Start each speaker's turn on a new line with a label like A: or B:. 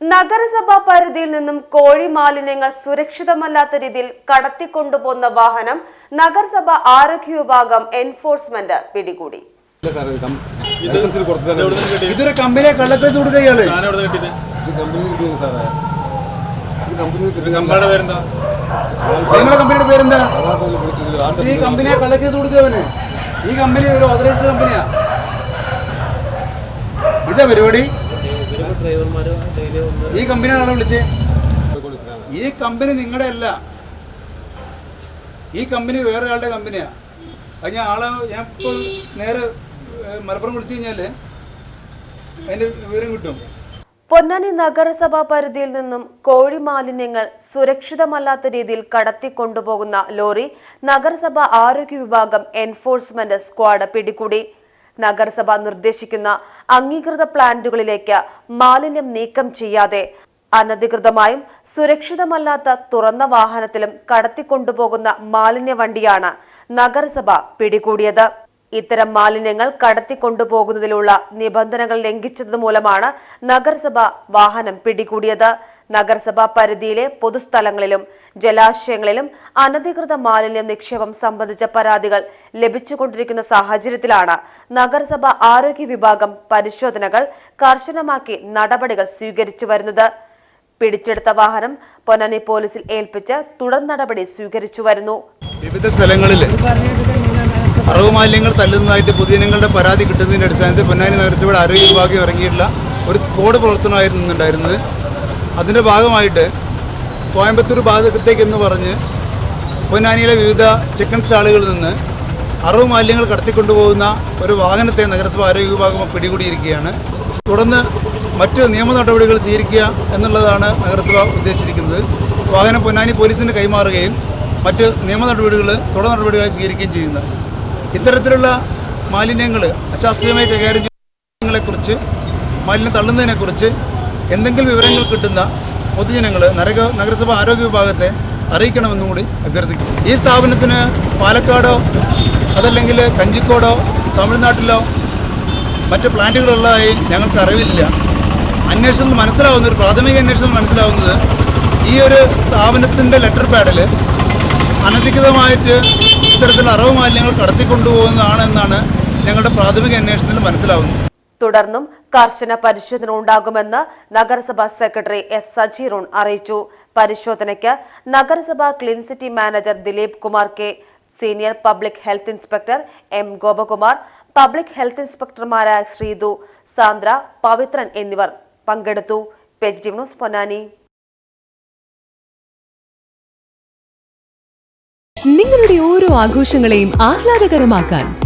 A: നഗരസഭാ പരിധിയിൽ നിന്നും കോഴി മാലിന്യങ്ങൾ സുരക്ഷിതമല്ലാത്ത രീതിയിൽ കടത്തിക്കൊണ്ടുപോകുന്ന വാഹനം നഗരസഭ ആരോഗ്യ വിഭാഗം എൻഫോഴ്സ്മെന്റ് പിടികൂടി?
B: ഇതൊരു കമ്പനിയെ കള്ളക്കേസ് കൊടുക്കുക ഇയാൾ
C: സാധനം എവിടുന്ന് കിട്ടിയത്?
D: ഇത് കമ്പനിയിൽ കിട്ടിയത് സാറേ. ഇത് കമ്പനിയിൽ
C: ഇത്
D: കിട്ടിയത്
C: കമ്പനിയുടെ പേരെന്താ?
B: നിങ്ങളുടെ കമ്പനിയുടെ പേരെന്താ? ഈ കമ്പനിയെ കള്ളക്കേസ് കൊടുക്കുകവന് ഈ കമ്പനി ഒരു ഓതറൈസ്ഡ് കമ്പനിയാ ഇതാ പരിപാടി. ഈ കമ്പനിയാണ് ആളെ വിളിച്ചേ? ഈ കമ്പനി നിങ്ങളുടെ അല്ല. ഈ കമ്പനി വേറെ ആളുടെ കമ്പനിയാ അത് ഞാൻ ആളെ ഞാൻ ഇപ്പോൾ നേരെ മലപ്പുറം വിളിച്ചു കഴിഞ്ഞാൽ അതിന്റെ വിവരം കിട്ടും.
A: പൊന്നാനി നഗരസഭാ പരിധിയിൽ നിന്നും കോഴി മാലിന്യങ്ങൾ സുരക്ഷിതമല്ലാത്ത രീതിയിൽ കടത്തിക്കൊണ്ടുപോകുന്ന ലോറി നഗരസഭ ആരോഗ്യ വിഭാഗം എൻഫോഴ്സ്മെന്റ് സ്ക്വാഡ് പിടികൂടി. നഗരസഭ നിർദ്ദേശിക്കുന്ന അംഗീകൃത പ്ലാന്റുകളിലേക്ക് മാലിന്യം നീക്കം ചെയ്യാതെ അനധികൃതമായും സുരക്ഷിതമല്ലാത്ത തുറന്ന വാഹനത്തിലും കടത്തിക്കൊണ്ടുപോകുന്ന മാലിന്യ വണ്ടിയാണ് നഗരസഭ പിടികൂടിയത്. ഇത്തരം മാലിന്യങ്ങൾ കടത്തിക്കൊണ്ടുപോകുന്നതിലുള്ള നിബന്ധനകൾ ലംഘിച്ചത് മൂലമാണ് നഗരസഭ വാഹനം പിടികൂടിയത്. നഗരസഭാ പരിധിയിലെ പൊതുസ്ഥലങ്ങളിലും ജലാശയങ്ങളിലും അനധികൃത മാലിന്യ നിക്ഷേപം സംബന്ധിച്ച പരാതികൾ ലഭിച്ചുകൊണ്ടിരിക്കുന്ന സാഹചര്യത്തിലാണ് നഗരസഭ ആരോഗ്യ വിഭാഗം പരിശോധനകൾ കർശനമാക്കി നടപടികൾ സ്വീകരിച്ചു വരുന്നത്. പിടിച്ചെടുത്ത വാഹനം പൊന്നാനി പോലീസിൽ ഏൽപ്പിച്ച് തുടർ നടപടി സ്വീകരിച്ചു വരുന്നു.
B: വിവിധ സ്ഥലങ്ങളിൽ അറവ് മാലിന്യങ്ങൾ തല്ലുന്നതായിട്ട് പൊതുജനങ്ങളുടെ പരാതി കിട്ടുന്നതിന്റെ അടിസ്ഥാനത്തിൽ പൊന്നാനി നഗരസഭയുടെ ആരോഗ്യ വിഭാഗം ഇറങ്ങിയിട്ടുള്ള ഒരു സ്ക്വാഡ് പ്രവർത്തനമായിരുന്നു ഇന്നുണ്ടായിരുന്നത്. അതിന്റെ ഭാഗമായിട്ട് കോയമ്പത്തൂർ ഭാഗത്തേക്കെന്ന് പറഞ്ഞ് പൊന്നാനിയിലെ വിവിധ ചിക്കൻ സ്റ്റാളുകളിൽ നിന്ന് അറവ് മാലിന്യങ്ങൾ കടത്തിക്കൊണ്ടുപോകുന്ന ഒരു വാഹനത്തെ നഗരസഭ ആരോഗ്യ വിഭാഗം പിടികൂടിയിരിക്കുകയാണ്. തുടർന്ന് മറ്റ് നിയമ നടപടികൾ സ്വീകരിക്കുക എന്നുള്ളതാണ് നഗരസഭ ഉദ്ദേശിച്ചിരിക്കുന്നത്. വാഹനം പൊന്നാനി പോലീസിന് കൈമാറുകയും മറ്റ് നിയമ നടപടികൾ തുടർ നടപടികളായി സ്വീകരിക്കുകയും ചെയ്യുന്നത് ഇത്തരത്തിലുള്ള മാലിന്യങ്ങൾ അശാസ്ത്രീയമായി കൈകാര്യം ചെയ്യുന്നതിനെക്കുറിച്ച് മാലിന്യം തള്ളുന്നതിനെക്കുറിച്ച് എന്തെങ്കിലും വിവരങ്ങൾ കിട്ടുന്ന പൊതുജനങ്ങൾ നരക നഗരസഭ ആരോഗ്യ വിഭാഗത്തെ അറിയിക്കണമെന്നും കൂടി അഭ്യർത്ഥിക്കുന്നു. ഈ സ്ഥാപനത്തിന് പാലക്കാടോ അതല്ലെങ്കിൽ കഞ്ചിക്കോടോ തമിഴ്നാട്ടിലോ മറ്റ് പ്ലാന്റുകളുള്ളതായി ഞങ്ങൾക്ക് അറിവില്ല. അന്വേഷണത്തിൽ മനസ്സിലാവുന്ന ഒരു പ്രാഥമിക അന്വേഷണത്തിൽ മനസ്സിലാവുന്നത് ഈ ഒരു സ്ഥാപനത്തിന്റെ ലെറ്റർ പാഡിൽ അനധികൃതമായിട്ട് ഇത്തരത്തിൽ അറവ് മാലിന്യങ്ങൾ കടത്തിക്കൊണ്ടുപോകുന്നതാണ് എന്നാണ് ഞങ്ങളുടെ പ്രാഥമിക അന്വേഷണത്തിൽ മനസ്സിലാവുന്നത്.
A: തുടർന്നും കർശന പരിശോധന ഉണ്ടാകുമെന്ന് നഗരസഭാ സെക്രട്ടറി എസ് സജീറോൺ അറിയിച്ചു. പരിശോധനയ്ക്ക് നഗരസഭാ clean city manager Dileep Kumar K senior public health inspector M Gopakumar public health ഇൻസ്പെക്ടർമാരായ Sreethu Sandra Pavithran എന്നിവർ പങ്കെടുത്തു. Positive news Ponnani.
E: നിങ്ങളുടെ ഓരോ ആഘോഷങ്ങളെയും ആഹ്ലാദകരമാക്കാൻ